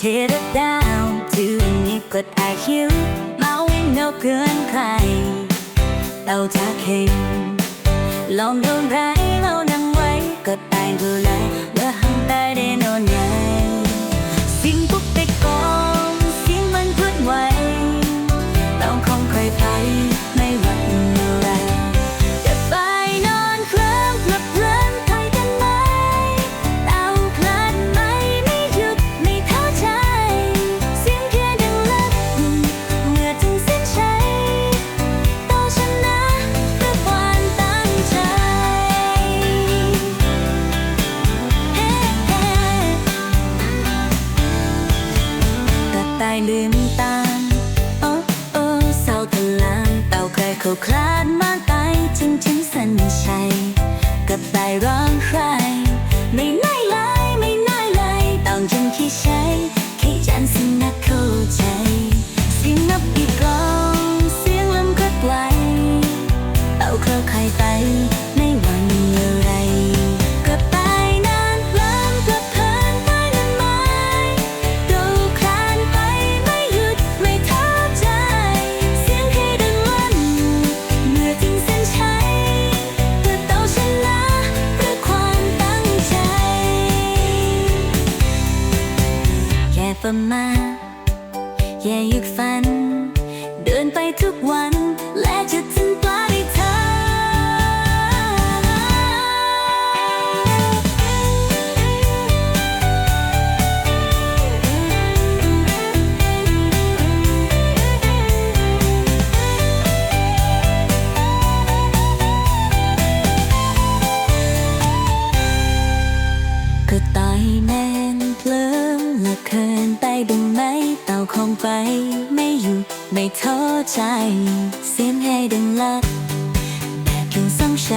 tear it down ถึงนี้กดไอคิวเมาวินโนเกินใครเราจะเข็มลองโดนไรเรานั่งไว้กดไอดูแลเมื่อหา ก็คลาดมาไปถึงถึงสันชัยกับใบร้องใคร ไม่น่ายเลยไม่น่ายเลยต้องจนที่ฉัน ประมา อย่าหยุดฝัน เดินไปทุกวัน ไป ไม่หยุดไม่ท้อใจ เสียงให้ดังลักแต่เพียงสองใจ